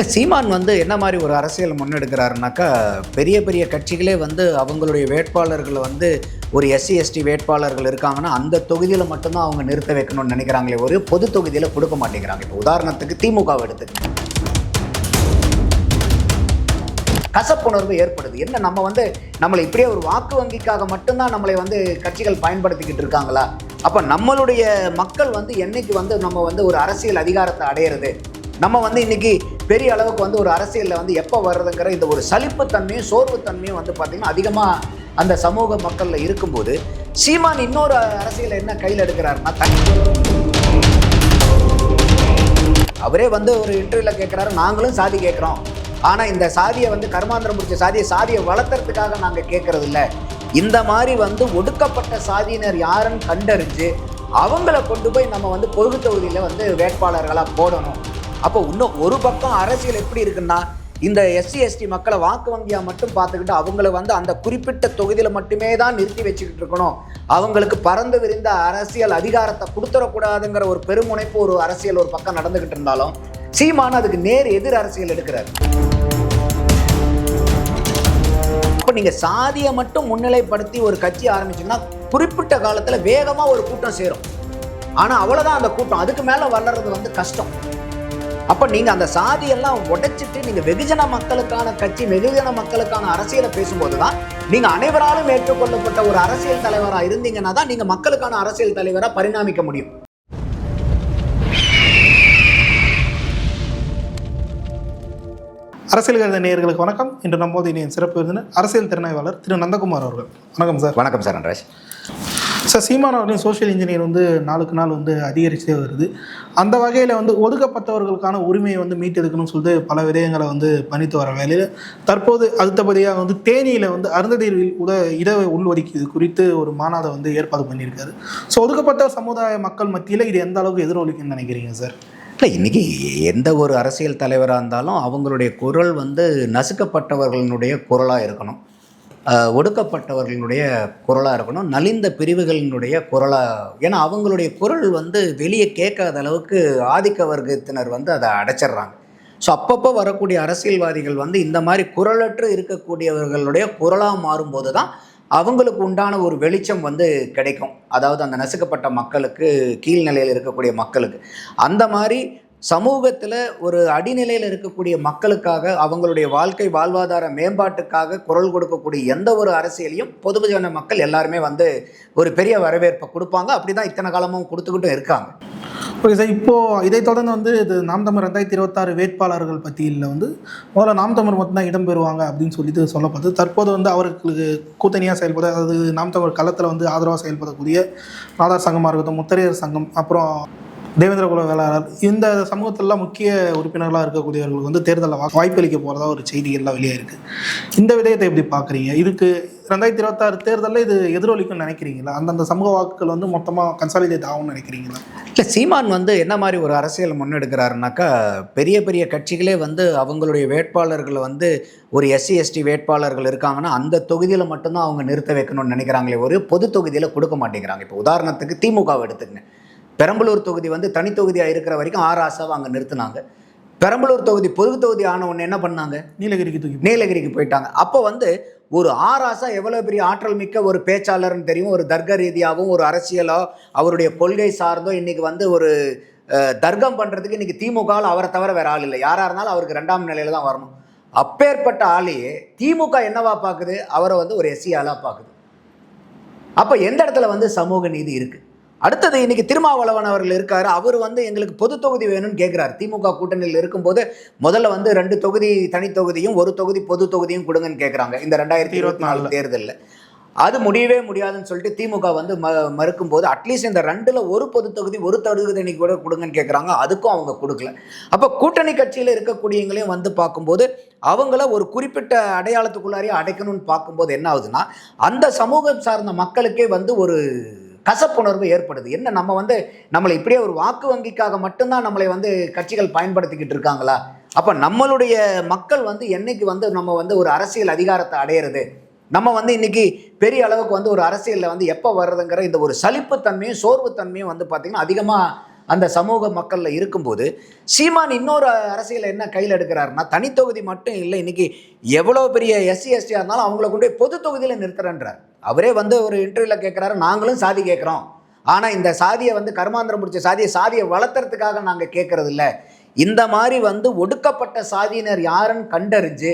இல்லை சீமான் வந்து என்ன மாதிரி ஒரு அரசியல் முன்னெடுக்கிறாருனாக்கா பெரிய பெரிய கட்சிகளே வந்து அவங்களுடைய வேட்பாளர்களை வந்து ஒரு எஸ்சி எஸ்டி வேட்பாளர்கள் இருக்காங்கன்னா அந்த தொகுதியில் மட்டும்தான் அவங்க நிறுத்த வைக்கணும்னு நினைக்கிறாங்களே ஒரு பொது தொகுதியில் கொடுக்க மாட்டேங்கிறாங்க. இப்போ உதாரணத்துக்கு திமுகவை எடுத்துக்க கசப்புணர்வு ஏற்படுது. என்ன நம்ம வந்து நம்மளை இப்படியே ஒரு வாக்கு வங்கிக்காக மட்டும்தான் நம்மளை வந்து கட்சிகள் பயன்படுத்திக்கிட்டு இருக்காங்களா? அப்போ நம்மளுடைய மக்கள் வந்து என்னைக்கு வந்து நம்ம வந்து ஒரு அரசியல் அதிகாரத்தை அடையிறது? நம்ம வந்து இன்னைக்கு பெரிய அளவுக்கு வந்து ஒரு அரசியலில் வந்து எப்போ வர்றதுங்கிற இந்த ஒரு சலிப்புத்தன்மையும் சோர்வுத்தன்மையும் வந்து பார்த்திங்கன்னா அதிகமாக அந்த சமூக மக்களில் இருக்கும்போது சீமான் இன்னொரு அரசியலை என்ன கையில் எடுக்கிறாருன்னா தனி அவரே வந்து ஒரு இன்டர்வியூவில் கேட்குறாரு நாங்களும் சாதி கேட்குறோம் ஆனால் இந்த சாதியை வந்து கர்மாந்திரம் முடிச்ச சாதியை சாதியை வளர்த்துறதுக்காக நாங்கள் கேட்கறது இல்லை. இந்த மாதிரி வந்து ஒடுக்கப்பட்ட சாதியினர் யாருன்னு கண்டறிஞ்சு அவங்கள கொண்டு போய் நம்ம வந்து பொது தொகுதியில் வந்து வேட்பாளர்களாக போடணும். அப்போ இன்னும் ஒரு பக்கம் அரசியல் எப்படி இருக்குன்னா இந்த எஸ்சி எஸ்டி மக்களை வாக்கு வங்கியாக மட்டும் பார்த்துக்கிட்டு அவங்கள வந்து அந்த குறிப்பிட்ட தொகுதியில் மட்டுமே தான் நிறுத்தி வச்சுக்கிட்டு இருக்கணும். அவங்களுக்கு பறந்து விரிந்த அரசியல் அதிகாரத்தை கொடுத்துடக்கூடாதுங்கிற ஒரு பெருமுனைப்பு ஒரு அரசியல் ஒரு பக்கம் நடந்துகிட்டு இருந்தாலும் சீமான அதுக்கு நேர் எதிர் அரசியல் எடுக்கிறார். இப்போ நீங்கள் சாதியை மட்டும் முன்னிலைப்படுத்தி ஒரு கட்சி ஆரம்பிச்சிங்கன்னா குறிப்பிட்ட காலத்தில் வேகமாக ஒரு கூட்டம் சேரும். ஆனால் அவ்வளோதான் அந்த கூட்டம். அதுக்கு மேலே வளர்றது வந்து கஷ்டம். அப்போ நீங்கள் அந்த சாதியெல்லாம் உடைச்சிட்டு நீங்கள் வெகுஜன மக்களுக்கான கட்சி வெகுஜன மக்களுக்கான அரசியலை பேசும்போது தான் நீங்கள் அனைவராலும் ஏற்றுக்கொள்ளப்பட்ட ஒரு அரசியல் தலைவராக இருந்தீங்கன்னா தான் நீங்கள் மக்களுக்கான அரசியல் தலைவராக பரிணாமிக்க முடியும். அரசியல் கருத நேயர்களுக்கு வணக்கம். இன்று நம்மோது இனிய சிறப்பு விருந்தினர் அரசியல் திறனாய்வாளர் திரு. நந்தகுமார் அவர்கள். வணக்கம் சார். வணக்கம் சார் நன்ராஜ் சார் சீமான் அவர்களின் சோஷியல் இன்ஜினியர் வந்து நாளுக்கு நாள் வந்து அதிகரிச்சே வருது. அந்த வகையில் வந்து ஒதுக்கப்பட்டவர்களுக்கான உரிமையை வந்து மீட்டெடுக்கணும்னு சொல்லிட்டு பல விடயங்களை வந்து பண்ணித்து வர வேலையில் தற்போது அடுத்தபடியாக வந்து தேனியில் வந்து அருந்ததீர்வில் உட இட உள்ஒதுக்கீடு குறித்து ஒரு மாநாதை வந்து ஏற்பாடு பண்ணியிருக்காரு. ஸோ ஒதுக்கப்பட்ட சமுதாய மக்கள் மத்தியில் இது எந்த அளவுக்கு எதிரொலிக்குன்னு நினைக்கிறீங்க சார் இல்லை இன்றைக்கி எந்த ஒரு அரசியல் தலைவராக இருந்தாலும் அவங்களுடைய குரல் வந்து நசுக்கப்பட்டவர்களுடைய குரலாக இருக்கணும். ஒடுக்கப்பட்டவர்களுடைய குரலாக இருக்கணும். நலிந்த பிரிவுகளினுடைய குரலாக ஏன்னா அவங்களுடைய குரல் வந்து வெளியே கேட்காத அளவுக்கு ஆதிக்க வர்க்கத்தினர் வந்து அதை அடைச்சிடுறாங்க. ஸோ அப்பப்போ வரக்கூடிய அரசியல்வாதிகள் வந்து இந்த மாதிரி குரலற்று இருக்கக்கூடியவர்களுடைய குரலாக மாறும்போது தான் அவங்களுக்கு உண்டான ஒரு வெளிச்சம் வந்து கிடைக்கும். அதாவது அந்த நசுக்கப்பட்ட மக்களுக்கு கீழ்நிலையில் இருக்கக்கூடிய மக்களுக்கு. அந்த மாதிரி சமூகத்தில் ஒரு அடிநிலையில் இருக்கக்கூடிய மக்களுக்காக அவங்களுடைய வாழ்க்கை வாழ்வாதார மேம்பாட்டுக்காக குரல் கொடுக்கக்கூடிய எந்த ஒரு அரசியலையும் பொதுஜன மக்கள் எல்லாருமே வந்து ஒரு பெரிய வரவேற்பை கொடுப்பாங்க. அப்படி தான் இத்தனை காலமும் கொடுத்துக்கிட்டும் இருக்காங்க. ஓகே சார் இப்போது இதை தொடர்ந்து வந்து இது நாம் தமிழ் ரெண்டாயிரத்தி இருபத்தாறு வேட்பாளர்கள் பற்றியில் வந்து முதல்ல நாம் தமிழ் மட்டும்தான் இடம் பெறுவாங்க அப்படின்னு சொல்லிட்டு சொல்லப்பட்டது. தற்போது வந்து அவர்களுக்கு கூட்டணியாக செயல்பட அதாவது நாம் தமிழ் களத்தில் வந்து ஆதரவாக செயல்படக்கூடிய ஆதார் சங்கமாக இருக்கட்டும் முத்தரையர் சங்கம் அப்புறம் தேவேந்திர குல வேளாளர். இந்த சமூகத்திலலாம் முக்கிய உறுப்பினர்களாக இருக்கக்கூடியவர்களுக்கு வந்து தேர்தலில் வாய்ப்பளிக்க போகிறதா ஒரு செய்திகள்லாம் வெளியே இருக்குது இந்த விடயத்தை எப்படி பார்க்குறீங்க இதுக்கு ரெண்டாயிரத்தி இருபத்தாறு தேர்தலில் இது எதிரொலிக்கும்னு நினைக்கிறீங்களா? அந்தந்த சமூக வாக்குகள் வந்து மொத்தமாக கன்சாலிடேட் ஆகும்னு நினைக்கிறீங்களா? இல்லை சீமான் வந்து என்ன மாதிரி ஒரு அரசியல் முன்னெடுக்கிறாருனாக்கா பெரிய பெரிய கட்சிகளே வந்து அவங்களுடைய வேட்பாளர்களை வந்து ஒரு எஸ்சி எஸ்டி வேட்பாளர்கள் இருக்காங்கன்னா அந்த தொகுதியில் மட்டும்தான் அவங்க நிறுத்த வைக்கணும்னு நினைக்கிறாங்களே ஒரு பொது தொகுதியில் கொடுக்க மாட்டேங்கிறாங்க. இப்போ உதாரணத்துக்கு திமுகவை எடுத்துக்கங்க. பெரம்பலூர் தொகுதி வந்து தனி தொகுதியாக இருக்கிற வரைக்கும் ஆர் ஆசாவை அங்கே நிறுத்தினாங்க. பெரம்பலூர் தொகுதி பொது தொகுதி ஆன உடனே என்ன பண்ணாங்க? நீலகிரிக்கு தூக்கி நீலகிரிக்கு போயிட்டாங்க. அப்போ வந்து ஒரு ஆராசா எவ்வளோ பெரிய ஆற்றல் மிக்க ஒரு பேச்சாளர்னு தெரியும். ஒரு தர்க்க ரீதியாகவும் ஒரு அரசியலோ அவருடைய கொள்கை சார்ந்தோ இன்னைக்கு வந்து ஒரு தர்க்கம் பண்ணுறதுக்கு இன்னைக்கு திமுகவில் அவரை தவிர வேற ஆள் இல்லை. யாராக இருந்தாலும் அவருக்கு ரெண்டாம் நிலையில தான் வரணும். அப்பேற்பட்ட ஆளையே திமுக என்னவா பார்க்குது அவரை வந்து ஒரு எஸ்சி ஆளாக பார்க்குது அப்போ எந்த இடத்துல வந்து சமூக நீதி இருக்குது அடுத்தது இன்னைக்கு திருமாவளவன் அவர்கள் இருக்காரு. அவர் வந்து எங்களுக்கு பொது தொகுதி வேணும்னு கேட்குறாரு திமுக கூட்டணியில் இருக்கும்போது முதல்ல வந்து ரெண்டு தொகுதி தனி தொகுதியும் ஒரு தொகுதி பொது தொகுதியும் கொடுங்கன்னு கேட்குறாங்க இந்த ரெண்டாயிரத்தி இருபத்தி நாலு தேர்தலில். அது முடியவே முடியாதுன்னு சொல்லிட்டு திமுக வந்து ம மறுக்கும்போது அட்லீஸ்ட் இந்த ரெண்டில் ஒரு பொது தொகுதி ஒரு தொகுதி கூட கொடுங்கன்னு கேட்குறாங்க அதுக்கும் அவங்க கொடுக்கல. அப்போ கூட்டணி கட்சியில் இருக்கக்கூடியவங்களையும் வந்து பார்க்கும்போது அவங்கள ஒரு குறிப்பிட்ட அடையாளத்துக்குள்ளாரையே அடைக்கணும்னு பார்க்கும்போது என்ன ஆகுதுன்னா அந்த சமூகம் சார்ந்த மக்களுக்கே வந்து ஒரு கசப்புணர்வு ஏற்படுது. என்ன நம்ம வந்து நம்மளை இப்படியே ஒரு வாக்கு வங்கிக்காக மட்டும்தான் நம்மளை வந்து கட்சிகள் பயன்படுத்திக்கிட்டு இருக்காங்களா? அப்போ நம்மளுடைய மக்கள் வந்து என்னைக்கு வந்து நம்ம வந்து ஒரு அரசியல் அதிகாரத்தை அடையிறது? நம்ம வந்து இன்னைக்கு பெரிய அளவுக்கு வந்து ஒரு அரசியலில் வந்து எப்போ வர்றதுங்கிற இந்த ஒரு சலிப்புத்தன்மையும் சோர்வுத்தன்மையும் வந்து பார்த்திங்கன்னா அதிகமாக அந்த சமூக மக்களில் இருக்கும்போது சீமான் இன்னொரு அரசியல் என்ன கையில் எடுக்கிறாருன்னா தனித்தொகுதி மட்டும் இல்லை இன்னைக்கு எவ்வளோ பெரிய எஸ்சி எஸ்டியாக இருந்தாலும் அவங்கள கொண்டு போய் பொது தொகுதியில் நிறுத்துறேன்றார். அவரே வந்து ஒரு இன்டர்வியூவில் கேட்குறாரு நாங்களும் சாதி கேட்குறோம் ஆனால் இந்த சாதியை வந்து கர்மாந்திரம் முடிச்ச சாதியை சாதியை வளர்த்துறதுக்காக நாங்கள் கேட்குறது இல்லை இந்த மாதிரி வந்து ஒடுக்கப்பட்ட சாதியினர் யாருன்னு கண்டறிஞ்சு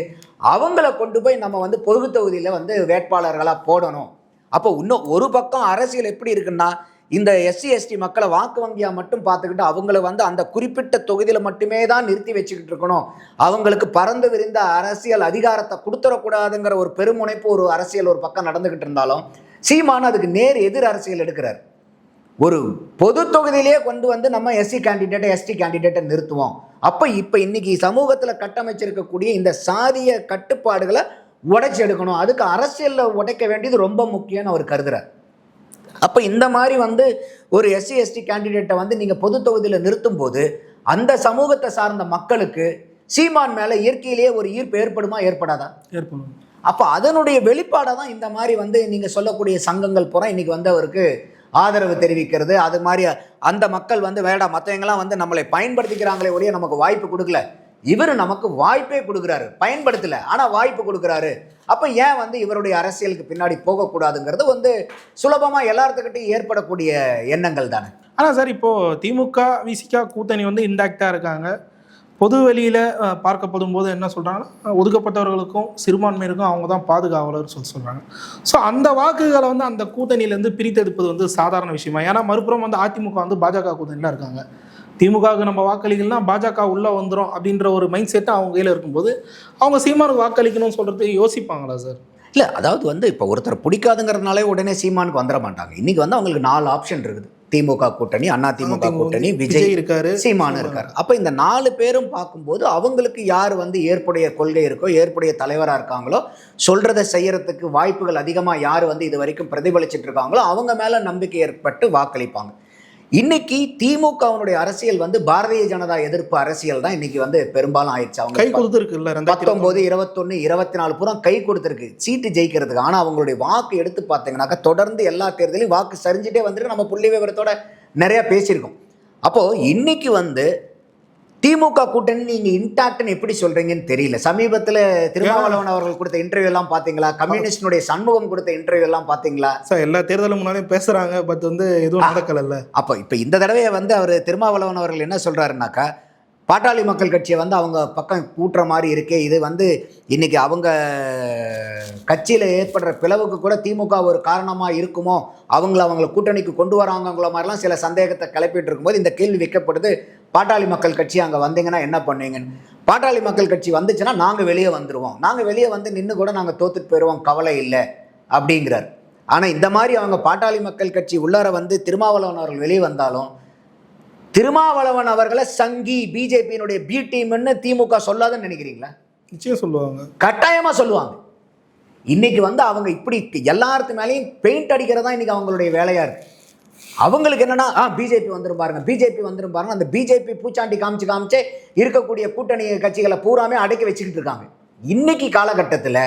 அவங்கள கொண்டு போய் நம்ம வந்து பொது தொகுதியில் வந்து வேட்பாளர்களாக போடணும். அப்போ இன்னும் ஒரு பக்கம் அரசியல் எப்படி இருக்குன்னா இந்த எஸ்சி எஸ்டி மக்களை வாக்கு வங்கியாக மட்டும் பார்த்துக்கிட்டு அவங்கள வந்து அந்த குறிப்பிட்ட தொகுதியில் மட்டுமே தான் நிறுத்தி வச்சுக்கிட்டு இருக்கணும். அவங்களுக்கு பறந்து விரிந்த அரசியல் அதிகாரத்தை கொடுத்துடக்கூடாதுங்கிற ஒரு பெருமுனைப்பு ஒரு அரசியல் ஒரு பக்கம் நடந்துக்கிட்டு இருந்தாலும் சீமான் அதுக்கு நேர் எதிர் அரசியல் எடுக்கிறார். ஒரு பொது தொகுதியிலேயே கொண்டு வந்து நம்ம எஸ்சி கேண்டிடேட்டை எஸ்டி கேண்டிடேட்டை நிறுத்துவோம். அப்போ இப்போ இன்னைக்கு சமூகத்தில் கட்டமைச்சிருக்கக்கூடிய இந்த சாதிய கட்டுப்பாடுகளை உடைச்சி எடுக்கணும். அதுக்கு அரசியலில் உடைக்க வேண்டியது ரொம்ப முக்கியம்னு அவர் கருதுறார். அப்போ இந்த மாதிரி வந்து ஒரு எஸ்சி எஸ்டி கேண்டிடேட்டை வந்து நீங்கள் பொது தொகுதியில் நிறுத்தும் போது அந்த சமூகத்தை சார்ந்த மக்களுக்கு சீமான் மேலே இயற்கையிலேயே ஒரு ஈர்ப்பு ஏற்படுமா ஏற்படாதா? ஏற்படும். அப்போ அதனுடைய வெளிப்பாடாக தான் இந்த மாதிரி வந்து நீங்கள் சொல்லக்கூடிய சங்கங்கள் பூரா இன்னைக்கு வந்து அவருக்கு ஆதரவு தெரிவிக்கிறது. அது மாதிரி அந்த மக்கள் வந்து வேண்டாம் மற்றவங்களாம் வந்து நம்மளை பயன்படுத்திக்கிறாங்களே ஒழிய நமக்கு வாய்ப்பு கொடுக்கல. இவர் நமக்கு வாய்ப்பே கொடுக்குறாரு. பயன்படுத்தல ஆனால் வாய்ப்பு கொடுக்குறாரு. அப்போ ஏன் வந்து இவருடைய அரசியலுக்கு பின்னாடி போகக்கூடாதுங்கிறது வந்து சுலபமாக எல்லாத்துக்கிட்டையும் ஏற்படக்கூடிய எண்ணங்கள் தானே? ஆனால் சார் இப்போது திமுக விசிகா கூட்டணி வந்து இன்டாக்டாக இருக்காங்க. பொது வெளியில் பார்க்கப்படும் போது என்ன சொல்கிறாங்கன்னா ஒதுக்கப்பட்டவர்களுக்கும் சிறுபான்மையினருக்கும் அவங்க தான் பாதுகாவலர் சொல்லி சொல்கிறாங்க ஸோ அந்த வாக்குகளை வந்து அந்த கூட்டணியிலேருந்து பிரித்தெடுப்பது வந்து சாதாரண விஷயமா? ஏன்னா மறுபுறம் வந்து அதிமுக வந்து பாஜக கூட்டணியில் இருக்காங்க. திமுகவுக்கு நம்ம வாக்களிக்கலனா பாஜக உள்ளே வந்துடும் அப்படின்ற ஒரு மைண்ட் செட்டு அவங்க கையில் இருக்கும்போது அவங்க சீமானுக்கு வாக்களிக்கணும்னு சொல்கிறது யோசிப்பாங்களா சார்? இல்லை அதாவது வந்து இப்போ ஒருத்தர் பிடிக்காதுங்கிறதுனாலே உடனே சீமானுக்கு வந்துட மாட்டாங்க. இன்னைக்கு வந்து அவங்களுக்கு நாலு ஆப்ஷன் இருக்குது. திமுக கூட்டணி அண்ணா திமுக கூட்டணி விஜய் விஜய் இருக்காரு சீமான் இருக்கார். அப்போ இந்த நாலு பேரும் பார்க்கும்போது அவங்களுக்கு யார் வந்து ஏற்புடைய கொள்கை இருக்கோ ஏற்புடைய தலைவராக இருக்காங்களோ சொல்றதை செய்யறதுக்கு வாய்ப்புகள் அதிகமாக யார் வந்து இது வரைக்கும் பிரதிபலிச்சிட்டு இருக்காங்களோ அவங்க மேலே நம்பிக்கை ஏற்பட்டு வாக்களிப்பாங்க. இன்னைக்கு திமுகவினுடைய அரசியல் வந்து பாரதிய ஜனதா எதிர்ப்பு அரசியல் தான் இன்னைக்கு வந்து பெரும்பாலும் ஆயிடுச்சு. அவங்க கை கொடுத்துருக்குல்ல பத்தொன்பது இருபத்தொன்னு இருபத்தி நாலு பூரா கை கொடுத்துருக்கு சீட்டு ஜெயிக்கிறதுக்கு. ஆனால் அவங்களுடைய வாக்கு எடுத்து பார்த்தீங்கன்னாக்கா தொடர்ந்து எல்லா தேர்தலையும் வாக்கு சரிஞ்சிட்டே வந்துட்டு நம்ம புள்ளி விவரத்தோட நிறைய பேசியிருக்கோம். அப்போ இன்னைக்கு வந்து திமுக கூட்டணி நீங்க இன்டாக்ட்னு எப்படி சொல்றீங்கன்னு தெரியல. சமீபத்துல திருமாவளவன் அவர்கள் கொடுத்த இன்டர்வியூ எல்லாம் பாத்தீங்களா? கம்யூனிஸ்டினுடைய சண்முகம் கொடுத்த இன்டர்வியூ எல்லாம் பாத்தீங்களா? சார் எல்லா தேர்தலும் முன்னாடியும் பேசுகிறாங்க பட் வந்து எதுவும் நடக்கலைல்ல. அப்போ இப்போ இந்த தடவை வந்து அவர் திருமாவளவன் அவர்கள் என்ன சொல்றாருனாக்கா பாட்டாளி மக்கள் கட்சியை வந்து அவங்க பக்கம் கூட்டுற மாதிரி இருக்கே இது வந்து இன்னைக்கு அவங்க கட்சியில் ஏற்படுற பிளவுக்கு கூட திமுக ஒரு காரணமாக இருக்குமோ அவங்கள அவங்கள கூட்டணிக்கு கொண்டு வராங்கங்கள மாதிரிலாம் சில சந்தேகத்தை கிளப்பிட்டு இருக்கும்போது இந்த கேள்வி வைக்கப்படுது. பாட்டாளி மக்கள் கட்சி அங்கே வந்தீங்கன்னா என்ன பண்ணுவீங்கன்னு பாட்டாளி மக்கள் கட்சி வந்துச்சுன்னா நாங்கள் வெளியே வந்துடுவோம் நாங்கள் வெளியே வந்து நின்று கூட நாங்கள் தோத்துட்டு போயிடுவோம் கவலை இல்லை அப்படிங்கிறார். ஆனால் இந்த மாதிரி அவங்க பாட்டாளி மக்கள் கட்சி உள்ளார வந்து திருமாவளவன் அவர்கள் வெளியே வந்தாலும் திருமாவளவன் அவர்களை சங்கி பிஜேபியினுடைய பி டீம்னு திமுக சொல்லாதுன்னு நினைக்கிறீங்களா? நிச்சயம் சொல்லுவாங்க. கட்டாயமா சொல்லுவாங்க. இன்னைக்கு வந்து அவங்க இப்படி எல்லாத்து மேலேயும் பெயிண்ட் அடிக்கிறதா இன்னைக்கு அவங்களுடைய வேலையா இருக்கு. அவங்களுக்கு என்னன்னா ஆ பிஜேபி வந்துரும் பாருங்க பிஜேபி வந்துரும் பாருங்க. அந்த பிஜேபி பூச்சாண்டி காமிச்சு காமிச்சே இருக்கக்கூடிய கூட்டணி கட்சிகளை பூராமே அடக்கி வச்சுக்கிட்டு இருக்காங்க. இன்னைக்கு காலகட்டத்தில்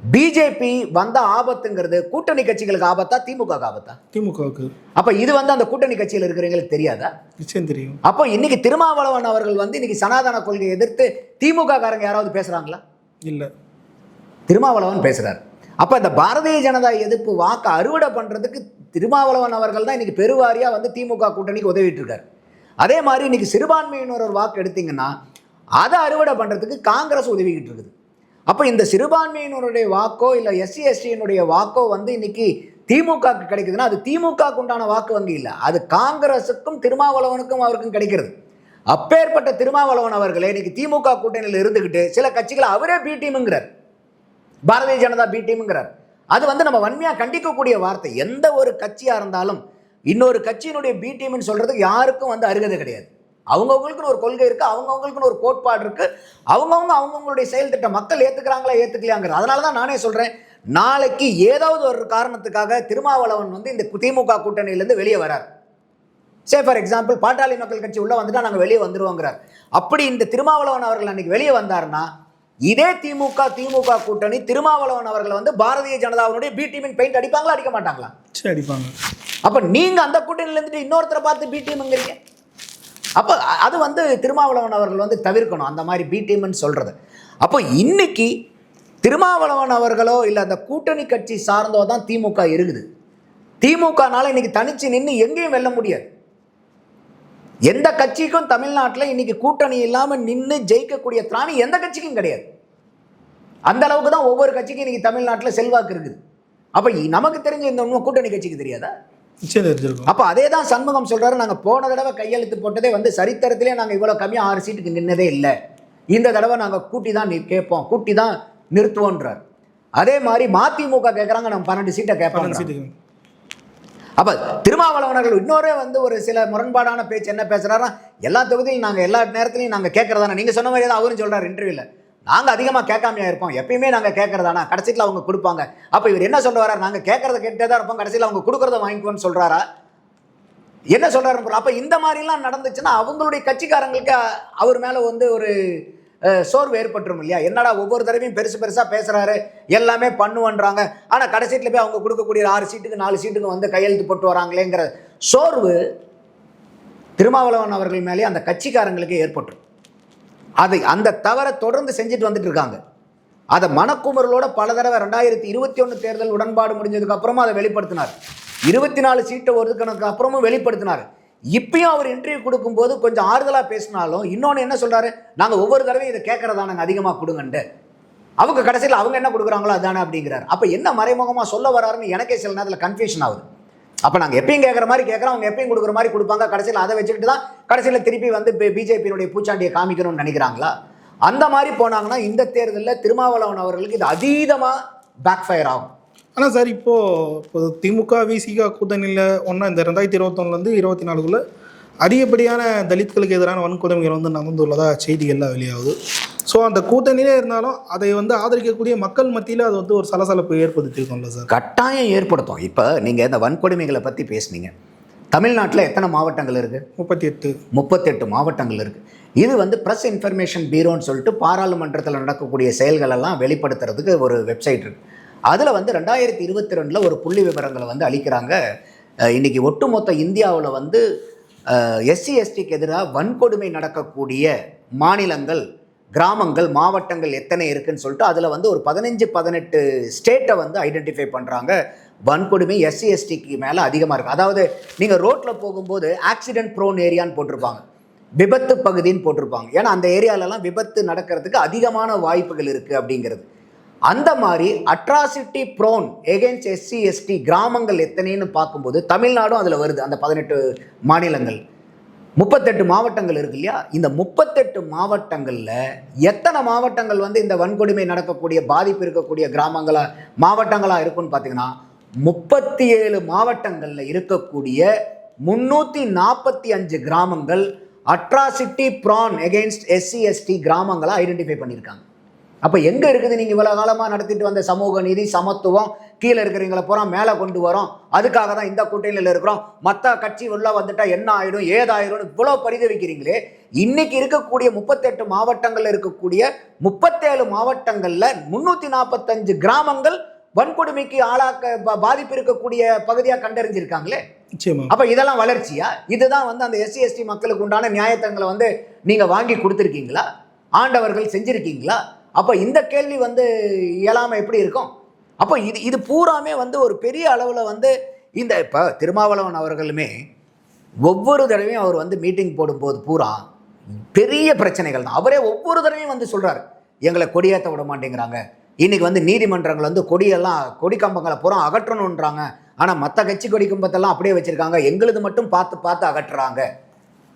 பிஜேபி வந்த ஆபத்துங்கிறது கூட்டணி கட்சிகளுக்கு ஆபத்தா திமுக ஆபத்தா? திமுகவுக்கு. அப்ப இது வந்து அந்த கூட்டணி கட்சியில் இருக்கிறவங்களுக்கு தெரியாதா? நிச்சயம் தெரியும். அப்போ இன்னைக்கு திருமாவளவன் அவர்கள் வந்து இன்னைக்கு சனாதன கொள்கையை எதிர்த்து திமுக காரங்க யாராவது பேசுறாங்களா? இல்லை. திருமாவளவன் பேசுறாரு. அப்ப இந்த பாரதிய ஜனதா எதிர்ப்பு வாக்கு அறுவடை பண்றதுக்கு திருமாவளவன் அவர்கள் தான் இன்றைக்கி பெருவாரியாக வந்து திமுக கூட்டணிக்கு உதவிட்டு இருக்காரு அதே மாதிரி இன்றைக்கி சிறுபான்மையினர் ஒரு வாக்கு எடுத்தீங்கன்னா அதை அறுவடை பண்ணுறதுக்கு காங்கிரஸ் உதவிக்கிட்டு இருக்குது. அப்போ இந்த சிறுபான்மையினருடைய வாக்கோ இல்லை எஸ்சி எஸ்டியினுடைய வாக்கோ வந்து இன்றைக்கி திமுகவுக்கு கிடைக்குதுன்னா அது திமுகவுக்கு உண்டான வாக்கு வங்கி இல்லை அது காங்கிரஸுக்கும் திருமாவளவனுக்கும் அவருக்கும் கிடைக்கிறது. அப்பேற்பட்ட திருமாவளவன் அவர்களே இன்னைக்கு திமுக கூட்டணியில் இருந்துக்கிட்டு சில கட்சிகளை அவரே பி டீமுங்கிறார் பாரதிய ஜனதா பி டீமுங்கிறார் அது வந்து நம்ம வன்மையாக கண்டிக்கக்கூடிய வார்த்தை. எந்த ஒரு கட்சியாக இருந்தாலும் இன்னொரு கட்சியினுடைய பி டீம்னு யாருக்கும் வந்து அருகதை கிடையாது. அவங்கவுங்களுக்குன்னு ஒரு கொள்கை இருக்குது அவங்கவுங்களுக்குன்னு ஒரு கோட்பாடு இருக்குது அவங்கவுங்க அவங்கவுங்களுடைய செயல் திட்டம் மக்கள் ஏத்துக்கிறாங்களா ஏத்துக்கலையாங்கிறது அதனால தான் நானே சொல்கிறேன் நாளைக்கு ஏதாவது ஒரு காரணத்துக்காக திருமாவளவன் வந்து இந்த திமுக கூட்டணியிலேருந்து வெளியே வரார். சே ஃபார் எக்ஸாம்பிள் பாட்டாளி மக்கள் கட்சி உள்ளே வந்துட்டால் நாங்கள் வெளியே வந்துடுவோங்கிறார் அப்படி இந்த திருமாவளவன் அவர்கள் அன்றைக்கி வெளியே வந்தாருன்னா இதே திமுக திமுக கூட்டணி திருமாவளவன் அவர்கள் வந்து பாரதிய ஜனதாவினுடைய பி டீமின் பெயிண்ட் அடிப்பாங்களா அடிக்க மாட்டாங்களா? சரி அடிப்பாங்க. அப்ப நீங்க அந்த கூட்டணியில இருந்துட்டு இன்னொருத்தரை பார்த்து பி டீம்ங்கிறீங்க அப்போ அது வந்து திருமாவளவன் அவர்கள் வந்து தவிர்க்கணும். அந்த மாதிரி பி டீம்னு சொல்றது. அப்போ இன்னைக்கு திருமாவளவன் அவர்களோ இல்லை அந்த கூட்டணி கட்சி சார்ந்தோ தான் திமுக இருக்குது. திமுகனால இன்னைக்கு தனிச்சு நின்று எங்கேயும் வெல்ல முடியாது. எந்த கட்சிக்கும் தமிழ்நாட்டில் இன்னைக்கு கூட்டணி இல்லாமல் நின்று ஜெயிக்கக்கூடிய திராணி எந்த கட்சிக்கும் கிடையாது. அந்த அளவுக்கு தான் ஒவ்வொரு கட்சிக்கும் இன்னைக்கு தமிழ்நாட்டில் செல்வாக்கு இருக்குது. அப்போ நமக்கு தெரிஞ்ச இந்த உண்மை கூட்டணி கட்சிக்கு தெரியாதா? அப்போ அதே தான் சண்முகம் சொல்றாரு நாங்கள் போன தடவை கையெழுத்து போட்டதே வந்து சரித்திரத்திலே நாங்கள் இவ்வளோ கம்மியாக ஆறு சீட்டுக்கு நின்னதே இல்லை. இந்த தடவை நாங்கள் கூட்டி தான் கேட்போம் கூட்டி தான் நிறுத்துவோன்றார். அதே மாதிரி மதிமுக கேட்குறாங்க நம்ம பன்னெண்டு சீட்டை கேட்போம் அப்ப திருமாவளவனர்கள் இன்னொரு வந்து ஒரு சில முரண்பாடான பேச்சு என்ன பேசுறாரா? எல்லா தொகுதியிலும் நாங்க எல்லா நேரத்திலையும் நாங்க கேட்கறதானா நீங்க சொன்ன மாதிரி தான் அவரும் சொல்றாரு இன்டர்வியூல நாங்க அதிகமா கேட்காமையா இருப்போம். எப்பயுமே நாங்க கேட்கறதானா கடைசியில் அவங்க கொடுப்பாங்க. அப்ப இவர் என்ன சொல்ல வர்றாரு? நாங்க கேட்கறத கேட்டே தான் இருப்போம். கடைசியில் அவங்க கொடுக்கறத வாங்கிக்குவோன்னு சொல்றாரா? என்ன சொல்றாரு அப்ப இந்த மாதிரிலாம் நடந்துச்சுன்னா அவங்களுடைய கட்சிக்காரங்களுக்கு அவர் மேல வந்து ஒரு சோர்வு ஏற்பட்டுரும் இல்லையா? என்னடா ஒவ்வொரு தடவையும் பெருசு பெருசாக பேசுகிறாரு எல்லாமே பண்ணுவன்றாங்க. ஆனால் கடைசீட்டில் போய் அவங்க கொடுக்கக்கூடிய ஆறு சீட்டுக்கு நாலு சீட்டுக்கு வந்து கையெழுத்து போட்டு வராங்களேங்கிற சோர்வு திருமாவளவன் அவர்கள் மேலே அந்த கட்சிக்காரங்களுக்கு ஏற்பட்டுரும். அதை அந்த தவறை தொடர்ந்து செஞ்சுட்டு வந்துட்டு இருக்காங்க. அதை மனக்குமரலோட பல தடவை ரெண்டாயிரத்தி இருபத்தி ஒன்று தேர்தல் உடன்பாடு முடிஞ்சதுக்கு அப்புறமா அதை வெளிப்படுத்தினார். இருபத்தி நாலு சீட்டை ஒதுக்கினதுக்கு அப்புறமும் வெளிப்படுத்தினார். இப்பயும் அவர் இன்டர்வியூ கொடுக்கும்போது கொஞ்சம் ஆறுதலாக பேசினாலும் இன்னொன்று என்ன சொல்கிறாரு நாங்கள் ஒவ்வொரு தடவையும் இதை கேட்குறதா நாங்கள் அதிகமாக கொடுங்கன்ட்டு. அவங்க கடைசியில் அவங்க என்ன கொடுக்குறாங்களோ அதானே அப்படிங்கிறார். அப்போ என்ன மறைமுகமாக சொல்ல வராருன்னு எனக்கே சில நேரத்தில் கன்ஃபியூஷன் ஆகுது. அப்போ நாங்கள் எப்பயும் கேட்குற மாதிரி கேட்குறோம் அவங்க எப்பயும் கொடுக்குற மாதிரி கொடுப்பாங்க. கடைசியில் அதை வச்சுக்கிட்டு தான் கடைசியில் திருப்பி வந்து பிஜேபியினுடைய பூச்சாண்டியை காமிக்கணும்னு நினைக்கிறாங்களா? அந்த மாதிரி போனாங்கன்னா இந்த தேர்தலில் திருமாவளவன் அவர்களுக்கு இது அதீதமாக பேக் ஃபயர் ஆகும். ஆனால் சார் இப்போ இப்போ திமுக விசிக கூட்டணியில் ஒன்றா இந்த ரெண்டாயிரத்தி இருபத்தொன்னுலேருந்து இருபத்தி நாலுக்குள்ள அதிகப்படியான தலித்களுக்கு எதிரான வன்கொடுமைகள் வந்து நடந்துள்ளதா செய்திகள்லாம் வெளியாகுது. ஸோ அந்த கூட்டணியிலே இருந்தாலும் அதை வந்து ஆதரிக்கக்கூடிய மக்கள் மத்தியில் அது வந்து ஒரு சலசலப்பு ஏற்படுத்தியிருக்கோம்ல சார். கட்டாயம் ஏற்படுத்தும். இப்போ நீங்கள் இந்த வன்கொடுமைகளை பற்றி பேசுனீங்க. தமிழ்நாட்டில் எத்தனை மாவட்டங்கள் இருக்குது முப்பத்தி எட்டு முப்பத்தெட்டு மாவட்டங்கள் இருக்குது இது வந்து ப்ரெஸ் இன்ஃபர்மேஷன் பீரோன்னு சொல்லிட்டு பாராளுமன்றத்தில் நடக்கக்கூடிய செயல்கள் எல்லாம் வெளிப்படுத்துறதுக்கு ஒரு வெப்சைட் இருக்கு. அதில் வந்து ரெண்டாயிரத்தி இருபத்தி ரெண்டில் ஒரு புள்ளி விவரங்களை வந்து அளிக்கிறாங்க. இன்றைக்கி இன்னைக்கு ஒட்டுமொத்த இந்தியாவில் வந்து எஸ்சி எஸ்டிக்கு எதிராக வன்கொடுமை நடக்கக்கூடிய மாநிலங்கள் கிராமங்கள் மாவட்டங்கள் எத்தனை இருக்குன்னு சொல்லிட்டு அதில் வந்து ஒரு பதினஞ்சு பதினெட்டு ஸ்டேட்டை வந்து ஐடென்டிஃபை பண்ணுறாங்க வன்கொடுமை எஸ்சி எஸ்டிக்கு மேலே அதிகமாக இருக்குது அதாவது நீங்கள் ரோட்டில் போகும்போது ஆக்சிடென்ட் ப்ரோன் ஏரியான்னு போட்டிருப்பாங்க. விபத்து பகுதின்னு போட்டிருப்பாங்க. ஏன்னா அந்த ஏரியாலலாம் விபத்து நடக்கிறதுக்கு அதிகமான வாய்ப்புகள் இருக்குது அப்படிங்கிறது. அந்த மாதிரி atrocity prone against SC ST கிராமங்கள் எத்தனைன்னு பார்க்கும்போது தமிழ்நாடும் அதில் வருது. அந்த பதினெட்டு மாநிலங்கள். முப்பத்தெட்டு மாவட்டங்கள் இருக்கு இல்லையா? இந்த முப்பத்தெட்டு மாவட்டங்களில் எத்தனை மாவட்டங்கள் வந்து இந்த வன்கொடுமை நடக்கக்கூடிய பாதிப்பு இருக்கக்கூடிய கிராமங்களாக மாவட்டங்களாக இருக்குன்னு பார்த்தீங்கன்னா முப்பத்தி ஏழு மாவட்டங்களில் இருக்கக்கூடிய முன்னூற்றி நாற்பத்தி அஞ்சு கிராமங்கள் atrocity prone against SC ST கிராமங்களாக identify பண்ணியிருக்காங்க. அப்போ எங்கே இருக்குது நீங்கள் இவ்வளோ காலமாக நடத்திட்டு வந்த சமூக நீதி சமத்துவம்? கீழே இருக்கிறவங்கள பூரா மேலே கொண்டு வரோம். அதுக்காக தான் இந்த கூட்டணியில் இருக்கிறோம். மற்ற கட்சி உள்ள வந்துட்டா என்ன ஆயிடும் ஏதாயிரும் இவ்வளோ பரிதவிக்கிறீங்களே? இன்னைக்கு இருக்கக்கூடிய முப்பத்தெட்டு மாவட்டங்களில் இருக்கக்கூடிய முப்பத்தேழு மாவட்டங்களில் முந்நூற்றி நாற்பத்தஞ்சு கிராமங்கள் வன்கொடுமைக்கு ஆளாக்க பாதிப்பு இருக்கக்கூடிய பகுதியாக கண்டறிஞ்சிருக்காங்களே? அப்ப இதெல்லாம் வளர்ச்சியா? இதுதான் வந்து அந்த எஸ்சி எஸ்டி மக்களுக்கு உண்டான நியாயத்தங்களை வந்து நீங்க வாங்கி கொடுத்துருக்கீங்களா? ஆண்டவர்கள் செஞ்சிருக்கீங்களா? அப்போ இந்த கேள்வி வந்து இயலாமல் எப்படி இருக்கும்? அப்போ இது இது பூராமே வந்து ஒரு பெரிய அளவில் வந்து இந்த இப்போ திருமாவளவன் அவர்களுமே ஒவ்வொரு தடவையும் அவர் வந்து மீட்டிங் போடும்போது பூரா பெரிய பிரச்சனைகள் தான். அவரே ஒவ்வொரு தடவையும் வந்து சொல்கிறார் எங்களை கொடியேற்ற விட மாட்டேங்கிறாங்க. இன்றைக்கி வந்து நீதிமன்றங்கள் வந்து கொடியெல்லாம் கொடி கம்பங்களை பூரா அகற்றணுன்றாங்க ஆனால் மற்ற கட்சி கொடி கம்பத்தெல்லாம் அப்படியே வச்சுருக்காங்க. எங்களுது மட்டும் பார்த்து பார்த்து அகற்றுறாங்க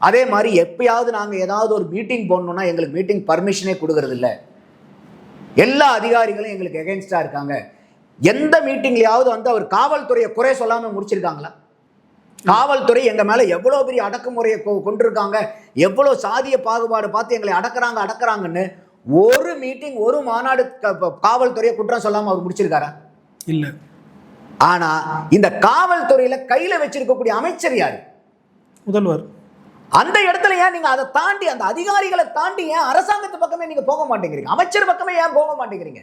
அதே மாதிரி எப்பயாவது நாங்கள் ஏதாவது ஒரு மீட்டிங் போடணுன்னா எங்களுக்கு மீட்டிங் பர்மிஷனே கொடுக்கறதில்ல. எல்லா அதிகாரிகளும் எங்களுக்கு எகென்ஸ்டாக இருக்காங்க. எந்த மீட்டிங்லயாவது வந்து அவர் காவல்துறையை குறை சொல்லாமல் முடிச்சிருக்காங்களா? காவல்துறை எங்க மேல எவ்வளவு பெரிய அடக்குமுறையை கொண்டிருக்காங்க? எவ்வளவு சாதிய பாகுபாடு பார்த்து எங்களை அடக்குறாங்க அடக்குறாங்கன்னு ஒரு மீட்டிங் ஒரு மாநாடு காவல்துறையை குற்றம் சொல்லாம அவர் முடிச்சிருக்காரா? இல்லை. ஆனா இந்த காவல்துறையில கையில வச்சிருக்கக்கூடிய அமைச்சர் யாரு? முதல்வர். அந்த இடத்துல ஏன் நீங்க அதை தாண்டி அந்த அதிகாரிகளை தாண்டி ஏன் அரசாங்கத்து பக்கமே நீங்க போக மாட்டேங்கிறீங்க? அமைச்சர் பக்கமே ஏன் போக மாட்டேங்கிறீங்க?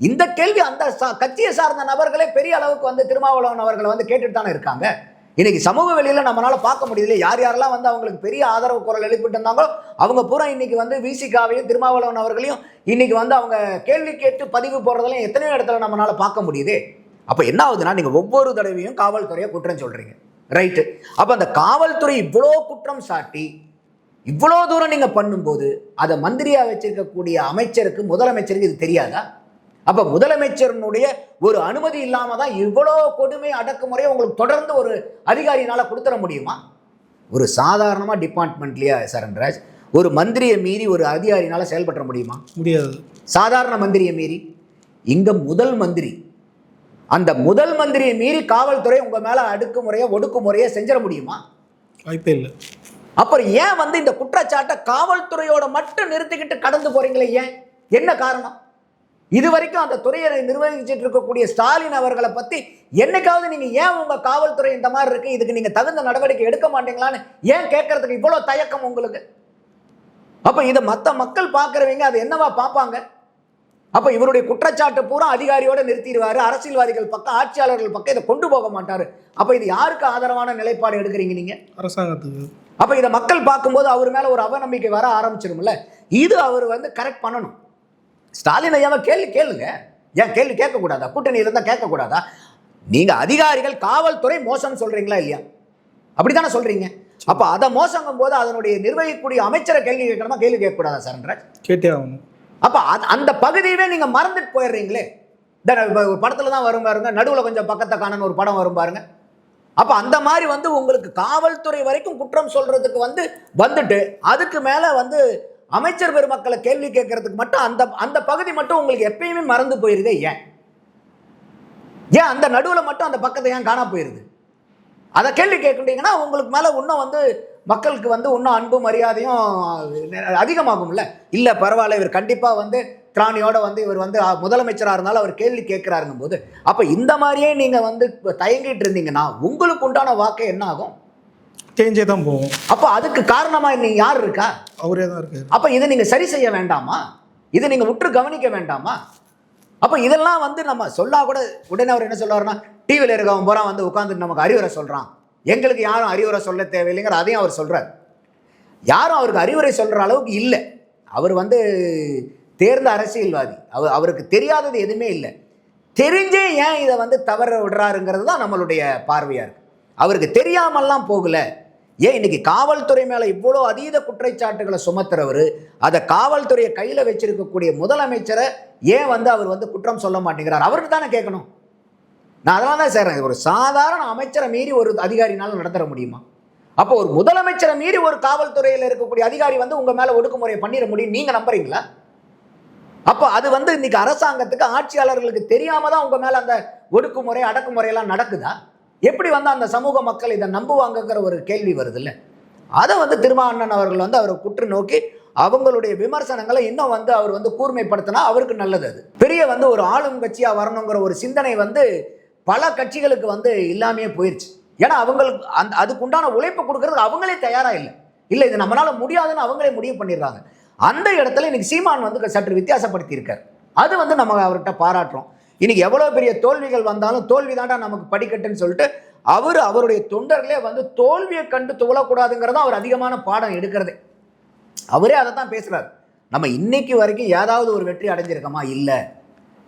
இந்த கேள்வி அந்த கட்சியை சார்ந்த நபர்களே பெரிய அளவுக்கு வந்து திருமாவளவன் அவர்களை வந்து கேட்டுட்டு தானே இருக்காங்க. இன்னைக்கு சமூக வெளியில நம்மளால பார்க்க முடியல. யார் யாரெல்லாம் வந்து அவங்களுக்கு பெரிய ஆதரவு குரல் எழுப்பிட்டு இருந்தாங்களோ அவங்க பூரா இன்னைக்கு வந்து விசிகாவையும் திருமாவளவன் அவர்களையும் இன்னைக்கு வந்து அவங்க கேள்வி கேட்டு பதிவு போடுறதெல்லாம் எத்தனையோ இடத்துல நம்மளால பார்க்க முடியுது. அப்ப என்ன ஆகுதுன்னா நீங்க ஒவ்வொரு தடவையும் காவல்துறையை குற்றம் சொல்றீங்க. ரைட்டு அப்ப அந்த காவல்துறை இவ்வளோ குற்றம் சாட்டி இவ்வளோ தூரம் நீங்க பண்ணும்போது அதை மந்திரியா வச்சிருக்கக்கூடிய அமைச்சருக்கு முதலமைச்சருக்கு இது தெரியாதா? அப்ப முதலமைச்சரினுடைய ஒரு அனுமதி இல்லாம தான் இவ்வளோ கொடுமை அடக்குமுறை உங்களுக்கு தொடர்ந்து ஒரு அதிகாரியினால கொடுத்துட முடியுமா? ஒரு சாதாரணமா டிபார்ட்மெண்ட்லயா சரண்ராஜ் ஒரு மந்திரியை மீறி ஒரு அதிகாரினால செயல்பட முடியுமா? முடியாது. சாதாரண மந்திரியை மீறி இங்க முதல் மந்திரி அந்த முதல் மந்திரியை மீறி காவல்துறை உங்க மேல அடுக்குமுறையை ஒடுக்குமுறையை செஞ்சிட முடியுமா? வாய்ப்பே இல்லை. அப்புறம் ஏன் வந்து இந்த குற்றச்சாட்டை காவல்துறையோட மட்டும் நிறுத்திக்கிட்டு கடந்து போறீங்களே ஏன்? என்ன காரணம்? இது வரைக்கும் அந்த துறையை நிர்வகிச்சிட்டு இருக்கக்கூடிய ஸ்டாலின் அவர்களை பத்தி என்னைக்காவது நீங்க ஏன் உங்க காவல்துறை இந்த மாதிரி இருக்கு? இதுக்கு நீங்க தகுந்த நடவடிக்கை எடுக்க மாட்டீங்களான்னு ஏன் கேட்கறதுக்கு இவ்வளவு தயக்கம் உங்களுக்கு? அப்ப இதை மத்த மக்கள் பார்க்கறவங்க அது என்னவா பார்ப்பாங்க? அப்ப இவருடைய குற்றச்சாட்டு பூரா அதிகாரியோட நிறுத்திடுவாரு அரசியல்வாதிகள் பக்கம் ஆட்சியாளர்கள் பக்கம் இதை கொண்டு போக மாட்டாரு. அப்ப இது யாருக்கு ஆதரவான நிலைப்பாடு எடுக்கிறீங்க நீங்க? அரசாங்கத்துக்கு. அப்ப இதை மக்கள் பார்க்கும்போது அவர் மேல ஒரு அவநம்பிக்கை வர ஆரம்பிச்சிரும்ல? இது அவர் வந்து கரெக்ட் பண்ணணும். ஸ்டாலின் ஐயாவை கேள்வி கேளுங்க. ஏன் கேள்வி கேட்கக்கூடாதா? கூட்டணி இருந்தா கேட்கக்கூடாதா? நீங்க அதிகாரிகள் காவல்துறை மோசம் சொல்றீங்களா இல்லையா? அப்படித்தானே சொல்றீங்க. அப்ப அதை மோசங்கும் போது அதனுடைய நிர்வகிக்கக்கூடிய அமைச்சரை கேள்வி கேட்கணுமா? கேள்வி கேட்கக்கூடாதா சரண்ராஜ் கேட்டே ஆகணும். அப்போ அந்த பகுதியவே நீங்கள் மறந்துட்டு போயிடுறீங்களே. இந்த படத்தில் ஒரு தான் வரும் பாருங்க நடுவில் கொஞ்சம் பக்கத்தை காணன்னு ஒரு படம் வரும் பாருங்க. அப்போ அந்த மாதிரி வந்து உங்களுக்கு காவல்துறை வரைக்கும் குற்றம் சொல்கிறதுக்கு வந்து வந்துட்டு அதுக்கு மேலே வந்து அமைச்சர் பெருமக்களை கேள்வி கேட்கறதுக்கு மட்டும் அந்த அந்த பகுதி மட்டும் உங்களுக்கு எப்பயுமே மறந்து போயிருதே ஏன்? ஏன் அந்த நடுவில் மட்டும் அந்த பக்கத்தை ஏன் காணா போயிருது? அதை கேள்வி கேட்குறீங்கன்னா உங்களுக்கு மேலே இன்னும் வந்து மக்களுக்கு வந்து இன்னும் அன்பு மரியாதையும் அதிகமாகும்ல? இல்ல பரவாயில்ல இவர் கண்டிப்பா வந்து திராணியோட வந்து இவர் வந்து அஹ், முதலமைச்சரா இருந்தாலும் அவர் கேள்வி கேட்கிறாருங்கும் போது அப்ப இந்த மாதிரியே நீங்க வந்து தயங்கிட்டு இருந்தீங்கன்னா உங்களுக்கு உண்டான வாக்கு என்ன ஆகும்? சேஞ்சே தான் போகும் அப்ப அதுக்கு காரணமா நீங்க யார் இருக்கா? அவரே தான் இருக்காரு. அப்ப இதை நீங்க சரி செய்ய வேண்டாமா? இதை நீங்க உற்று கவனிக்க வேண்டாமா? அப்ப இதெல்லாம் வந்து நம்ம சொல்லா கூட உடனே அவர் என்ன சொல்லுவாருன்னா டிவியில் இருக்கவன் பூரா வந்து உட்காந்து நமக்கு அறிவுரை சொல்றான். எங்களுக்கு யாரும் அறிவுரை சொல்ல தேவையில்லைங்கிற அதையும் அவர் சொல்கிறார் யாரும் அவருக்கு அறிவுரை சொல்கிற அளவுக்கு இல்லை. அவர் வந்து தேர்ந்த அரசியல்வாதி. அவர் அவருக்கு தெரியாதது எதுவுமே இல்லை. தெரிஞ்சே ஏன் இதை வந்து தவற விடுறாருங்கிறது தான் நம்மளுடைய பார்வையாக இருக்குது அவருக்கு தெரியாமல்லாம் போகல. ஏன் இன்னைக்கு காவல்துறை மேலே இவ்வளோ அதீத குற்றச்சாட்டுகளை சுமத்துறவர் அதை காவல்துறையை கையில் வச்சிருக்கக்கூடிய முதலமைச்சரை ஏன் வந்து அவர் வந்து குற்றம் சொல்ல மாட்டேங்கிறார்? அவருக்கு தானே கேட்கணும். நான் அதெல்லாம் தான் சேர்றேன். ஒரு சாதாரண அமைச்சரை மீறி ஒரு அதிகாரினால நடத்தற முடியுமா? அப்போ ஒரு முதலமைச்சரை மீறி ஒரு காவல்துறையில் இருக்கக்கூடிய அதிகாரி வந்து உங்க மேல ஒடுக்குமுறையை பண்ணிட முடியும் நீங்க நம்புறீங்களா? அப்போ அது வந்து இன்னைக்கு அரசாங்கத்துக்கு ஆட்சியாளர்களுக்கு தெரியாம தான் உங்க மேல அந்த ஒடுக்குமுறை அடக்குமுறையெல்லாம் நடக்குதா? எப்படி வந்து அந்த சமூக மக்கள் இதை நம்புவாங்கங்கிற ஒரு கேள்வி வருது இல்லை அதை வந்து திருமாவண்ணன் அவர்கள் வந்து அவரை குற்று நோக்கி அவங்களுடைய விமர்சனங்களை இன்னும் வந்து அவர் வந்து கூர்மைப்படுத்தினா அவருக்கு நல்லது அது. பெரிய வந்து ஒரு ஆளும் கட்சியாக வரணுங்கிற ஒரு சிந்தனை வந்து பல கட்சிகளுக்கு வந்து இல்லாமையே போயிடுச்சு ஏன்னா அவங்களுக்கு அந்த அதுக்குண்டான உழைப்பு கொடுக்கறதுக்கு அவங்களே தயாராக இல்லை. இல்லை இது நம்மளால் முடியாதுன்னு அவங்களே முடிவு பண்ணிடுறாங்க. அந்த இடத்துல இன்னைக்கு சீமான் வந்து சற்று வித்தியாசப்படுத்தியிருக்கார். அது வந்து நம்ம அவர்கிட்ட பாராட்டுறோம். இன்னைக்கு எவ்வளோ பெரிய தோல்விகள் வந்தாலும் தோல்வி தாண்டா நமக்கு படிக்கட்டுன்னு சொல்லிட்டு அவர் அவருடைய தொண்டர்களே வந்து தோல்வியை கண்டு துவளக்கூடாதுங்கிறத அவர் அதிகமான பாடம் எடுக்கிறதே. அவரே அதை தான் பேசுகிறார் நம்ம இன்னைக்கு வரைக்கும் ஏதாவது ஒரு வெற்றி அடைஞ்சிருக்கோமா? இல்லை.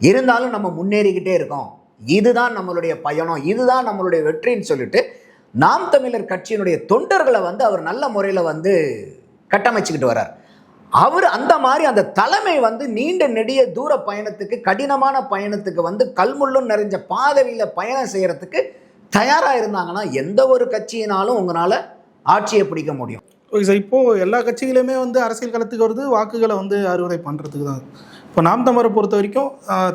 இருந்தாலும் நம்ம முன்னேறிக்கிட்டே இருக்கோம். இதுதான் நம்மளுடைய பயணம் இதுதான் நம்மளுடைய வெற்றின்னு சொல்லிட்டு நாம் தமிழர் கட்சியினுடைய தொண்டர்களை வந்து அவர் நல்ல முறையில் வந்து கட்டமைச்சுக்கிட்டு வர்றார். அவர் அந்த மாதிரி அந்த தலைமை வந்து நீண்ட நெடிய தூர பயணத்துக்கு கடினமான பயணத்துக்கு வந்து கல்முள்ளும் நிறைஞ்ச பாதவியில் பயணம் செய்கிறதுக்கு தயாராக இருந்தாங்கன்னா எந்த ஒரு கட்சியினாலும் உங்களால் ஆட்சியை பிடிக்க முடியும். ஓகே சார் இப்போது எல்லா கட்சிகளுமே வந்து அரசியல் களத்துக்கு வருது வாக்குகளை வந்து அறுவடை பண்ணுறதுக்கு தான். இப்போ நாம் தமிழரை பொறுத்த வரைக்கும்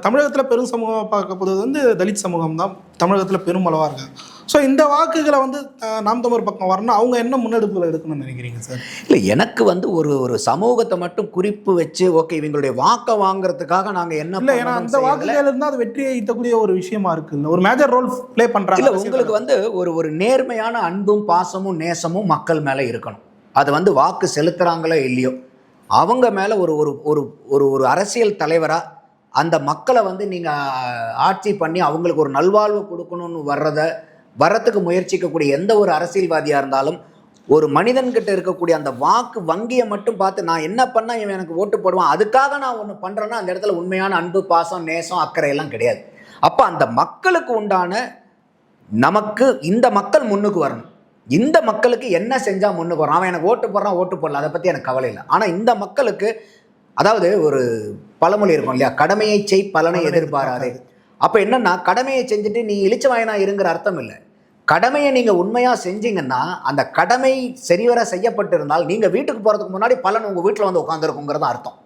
தமிழகத்தில் பெரும் சமூகமாக பார்க்கப்படுவது வந்து தலித் சமூகம் தான். தமிழகத்தில் பெரும் அளவாக இருக்காங்க ஸோ இந்த வாக்குகளை வந்து நாம் தமிழர் பக்கம் வரணும் அவங்க என்ன முன்னெடுப்புகளை எடுக்கணும்னு நினைக்கிறீங்க சார் இல்லை எனக்கு வந்து ஒரு ஒரு சமூகத்தை மட்டும் குறிப்பு வச்சு ஓகே இவங்களுடைய வாக்கை வாங்குறதுக்காக நாங்கள் என்ன இல்லை ஏன்னா அந்த வாக்குகள் இருந்தால் அது வெற்றியை ஈட்டக்கூடிய ஒரு விஷயமா இருக்குல்ல. ஒரு மேஜர் ரோல் ப்ளே இல்ல பண்ணுறாங்க உங்களுக்கு வந்து ஒரு ஒரு நேர்மையான அன்பும் பாசமும் நேசமும் மக்கள் மேல இருக்கணும். அது வந்து வாக்கு செலுத்துறாங்களோ இல்லையோ. அவங்க மேலே ஒரு ஒரு ஒரு ஒரு ஒரு அரசியல் தலைவராக அந்த மக்களை வந்து நீங்கள் ஆட்சி பண்ணி அவங்களுக்கு ஒரு நல்வாழ்வு கொடுக்கணும்னு வர்றத வரத்துக்கு முயற்சிக்கக்கூடிய எந்த ஒரு அரசியல்வாதியாக இருந்தாலும் ஒரு மனிதன்கிட்ட இருக்கக்கூடிய அந்த வாக்கு வங்கியை மட்டும் பார்த்து நான் என்ன பண்ணால் இவன் எனக்கு ஓட்டு போடுவான் அதுக்காக நான் ஒன்று பண்ணுறேன்னா அந்த இடத்துல உண்மையான அன்பு பாசம் நேசம் அக்கறை எல்லாம் கிடையாது. அப்போ அந்த மக்களுக்கு உண்டான நமக்கு இந்த மக்கள் முன்னுக்கு வரணும். இந்த மக்களுக்கு என்ன செஞ்சால் முன்னுக்கு வரும் அவன் எனக்கு ஓட்டு போடுறான் ஓட்டு போடல. அதை பற்றி எனக்கு கவலை இல்லை. ஆனால் இந்த மக்களுக்கு அதாவது ஒரு பழமொழி இருக்கும் இல்லையா? கடமையை செய் பலனை எதிர்பாராதே. அப்போ என்னன்னா கடமையை செஞ்சுட்டு நீ இளிச்சவாயனா இருங்கிற அர்த்தம் இல்லை. கடமையை நீங்கள் உண்மையாக செஞ்சீங்கன்னா அந்த கடமை சரிவர செய்யப்பட்டிருந்தால் நீங்கள் வீட்டுக்கு போகிறதுக்கு முன்னாடி பலன் உங்கள் வீட்டில் வந்து உட்காந்துருக்குங்கிறது அர்த்தம்.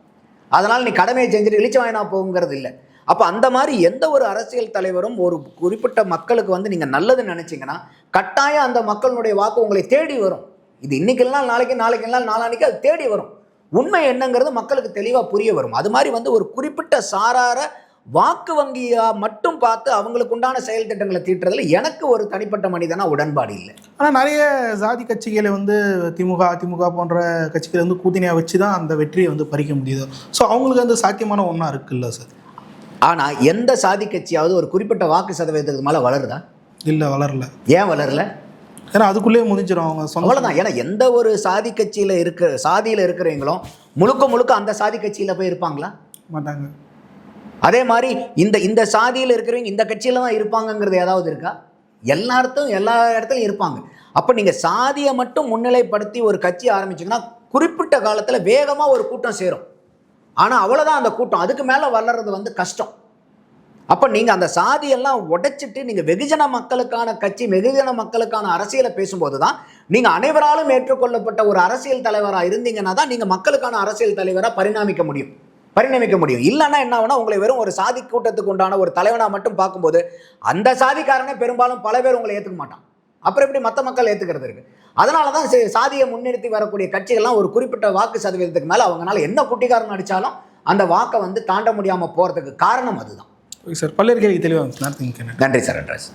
அதனால் நீ கடமையை செஞ்சுட்டு இளிச்சவாயனா போகுங்கிறது இல்லை. அப்போ அந்த மாதிரி எந்த ஒரு அரசியல் தலைவரும் ஒரு குறிப்பிட்ட மக்களுக்கு வந்து நீங்கள் நல்லது நினச்சிங்கன்னா கட்டாயம் அந்த மக்களுடைய வாக்கு உங்களை தேடி வரும். இது இன்னைக்கு நாளைக்கு நாளைக்கு நாள் நாளானிக்கு அது தேடி வரும். உண்மை என்னங்கிறது மக்களுக்கு தெளிவாக புரிய வரும். அது மாதிரி வந்து ஒரு குறிப்பிட்ட சாரார வாக்கு வங்கியாக மட்டும் பார்த்து அவங்களுக்கு உண்டான செயல் திட்டங்களை தீட்டுறதுல எனக்கு ஒரு தனிப்பட்ட மனிதனா உடன்பாடு இல்லை. ஆனால் நிறைய ஜாதி கட்சிகளை வந்து திமுக அதிமுக போன்ற கட்சிகளை வந்து கூட்டணியாக வச்சு தான் அந்த வெற்றியை வந்து பறிக்க முடியுது. ஸோ அவங்களுக்கு வந்து சாத்தியமான ஒன்றா இருக்குல்ல சார்? ஆனா எந்த சாதி கட்சியாவது ஒரு குறிப்பிட்ட வாக்கு சதவீதத்துக்கு மேல வளருதா? இல்லை வளரல. ஏன் வளரல? ஏன்னா அதுக்குள்ளேயே முடிஞ்சிடும் அவங்க சொந்த அவ்வளவுதான். ஏன்னா எந்த ஒரு சாதி கட்சியில இருக்கிற சாதியில இருக்கிறவங்களும் முழுக்க முழுக்க அந்த சாதி கட்சியில போய் இருப்பாங்களா? மாட்டாங்க. அதே மாதிரி இந்த இந்த சாதியில் இருக்கிறவங்க இந்த கட்சியில தான் இருப்பாங்கங்கிறது ஏதாவது இருக்கா? எல்லா இடத்தும் எல்லா இடத்துலையும் இருப்பாங்க. அப்போ நீங்கள் சாதியை மட்டும் முன்னிலைப்படுத்தி ஒரு கட்சி ஆரம்பிச்சீங்கன்னா குறிப்பிட்ட காலத்தில் வேகமாக ஒரு கூட்டம் சேரும். ஆனால் அவ்வளோதான் அந்த கூட்டம். அதுக்கு மேலே வளர்றது வந்து கஷ்டம். அப்போ நீங்கள் அந்த சாதியெல்லாம் உடைச்சிட்டு நீங்கள் வெகுஜன மக்களுக்கான கட்சி வெகுஜன மக்களுக்கான அரசியலை பேசும்போது தான் நீங்கள் அனைவராலும் ஏற்றுக்கொள்ளப்பட்ட ஒரு அரசியல் தலைவராக இருந்தீங்கன்னா தான் நீங்கள் மக்களுக்கான அரசியல் தலைவராக பரிணாமிக்க முடியும். பரிணமிக்க முடியும். இல்லைன்னா என்ன ஆகுனா உங்களை வெறும் ஒரு சாதி கூட்டத்துக்கு உண்டான ஒரு தலைவனாக மட்டும் பார்க்கும்போது அந்த சாதிக்காரனே பெரும்பாலும் பல பேர் உங்களை ஏற்றுக்க மாட்டான். அப்புறம் எப்படி மற்ற மக்கள் ஏற்றுக்கிறது இருக்குது அதனால தான் சாதியை முன்னிறுத்தி வரக்கூடிய கட்சிகள்லாம் ஒரு குறிப்பிட்ட வாக்கு சதவீதத்துக்கு மேலே அவங்களால என்ன குட்டிக்காரன் அடித்தாலும் அந்த வாக்கை வந்து தாண்ட முடியாமல் போகிறதுக்கு காரணம் அதுதான். சார். பல்வேறு கேள்வி தெளிவாக நன்றி சார். அட்ரஸ்